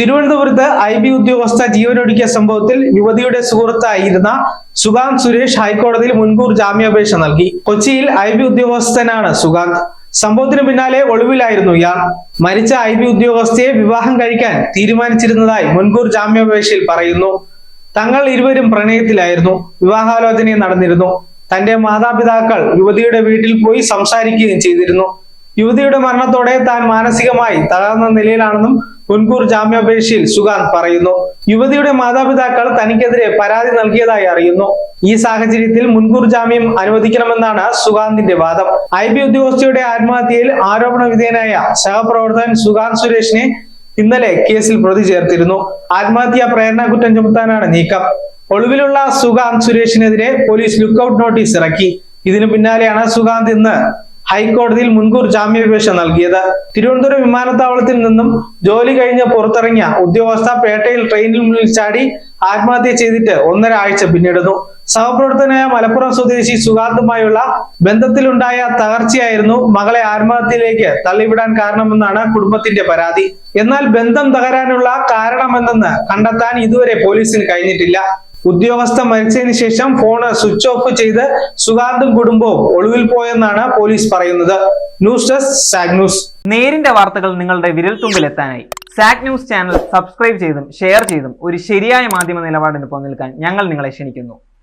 തിരുവനന്തപുരത്ത് I B ഉദ്യോഗസ്ഥ ജീവനൊടുക്കിയ സംഭവത്തിൽ യുവതിയുടെ സുഹൃത്തായിരുന്ന സുഗാന്ത് സുരേഷ് ഹൈക്കോടതിയിൽ മുൻകൂർ ജാമ്യാപേക്ഷ നൽകി. കൊച്ചിയിൽ ഐ ബി ഉദ്യോഗസ്ഥനാണ് സുഗാന്ത്. സംഭവത്തിന് പിന്നാലെ ഒളിവിലായിരുന്നു ഇയാൾ. മരിച്ച ഐ ബി ഉദ്യോഗസ്ഥയെ വിവാഹം കഴിക്കാൻ തീരുമാനിച്ചിരുന്നതായി മുൻകൂർ ജാമ്യാപേക്ഷയിൽ പറയുന്നു. തങ്ങൾ ഇരുവരും പ്രണയത്തിലായിരുന്നു. വിവാഹാലോചനയും നടന്നിരുന്നു. തന്റെ മാതാപിതാക്കൾ യുവതിയുടെ വീട്ടിൽ പോയി സംസാരിക്കുകയും ചെയ്തിരുന്നു. യുവതിയുടെ മരണത്തോടെ താൻ മാനസികമായി തകർന്ന നിലയിലാണെന്നും മുൻകൂർ ജാമ്യാപേക്ഷയിൽ സുഗാന്ത് പറയുന്നു. യുവതിയുടെ മാതാപിതാക്കൾ തനിക്കെതിരെ പരാതി നൽകിയതായി അറിയുന്നു. ഈ സാഹചര്യത്തിൽ മുൻകൂർ ജാമ്യം അനുവദിക്കണമെന്നാണ് സുഗാന്തിന്റെ വാദം. ഐ ബി ഉദ്യോഗസ്ഥയുടെ ആത്മഹത്യയിൽ ആരോപണ വിധേയനായ സഹപ്രവർത്തകൻ സുഗാന്ത് സുരേഷിനെ ഇന്നലെ കേസിൽ പ്രതി ചേർത്തിരുന്നു. ആത്മഹത്യാ പ്രേരണ കുറ്റം ചുമത്താനാണ് നീക്കം. ഒളിവിലുള്ള സുഗാന്ത് സുരേഷിനെതിരെ പോലീസ് ലുക്കൌട്ട് നോട്ടീസ് ഇറക്കി. ഇതിനു പിന്നാലെയാണ് സുഗാന്ത് ഇന്ന് ഹൈക്കോടതിയിൽ മുൻകൂർ ജാമ്യാപേക്ഷ നൽകിയത്. തിരുവനന്തപുരം വിമാനത്താവളത്തിൽ നിന്നും ജോലി കഴിഞ്ഞ് പുറത്തിറങ്ങിയ ഉദ്യോഗസ്ഥ പേട്ടയിൽ ട്രെയിനിൽ മുന്നിൽ ചാടി ആത്മഹത്യ ചെയ്തിട്ട് ഒന്നര ആഴ്ച പിന്നിടുന്നു. സഹപ്രവർത്തകനായ മലപ്പുറം സ്വദേശി സുഗാന്തുമായുള്ള ബന്ധത്തിലുണ്ടായ തകർച്ചയായിരുന്നു മകളെ ആത്മഹത്യയിലേക്ക് തള്ളിവിടാൻ കാരണമെന്നാണ് കുടുംബത്തിന്റെ പരാതി. എന്നാൽ ബന്ധം തകരാനുള്ള കാരണമെന്തെന്ന് കണ്ടെത്താൻ ഇതുവരെ പോലീസിന് കഴിഞ്ഞിട്ടില്ല. ഉദ്യോഗസ്ഥ മരിച്ചതിന് ശേഷം ഫോണ് സ്വിച്ച് ഓഫ് ചെയ്ത് സുഗാന്തും കുടുംബവും ഒളിവിൽ പോയെന്നാണ് പോലീസ് പറയുന്നത്. ന്യൂസ് ഡെസ്ക് സാഗ് ന്യൂസ് നേരിന്റെ വാർത്തകൾ നിങ്ങളുടെ വിരൽത്തുമ്പിൽ എത്താനായി സാക് ന്യൂസ് ചാനൽ സബ്സ്ക്രൈബ് ചെയ്തും ഷെയർ ചെയ്തും ഒരു ശരിയായ മാധ്യമ നിലപാടിന് പോകാൻ ഞങ്ങൾ നിങ്ങളെ ക്ഷണിക്കുന്നു.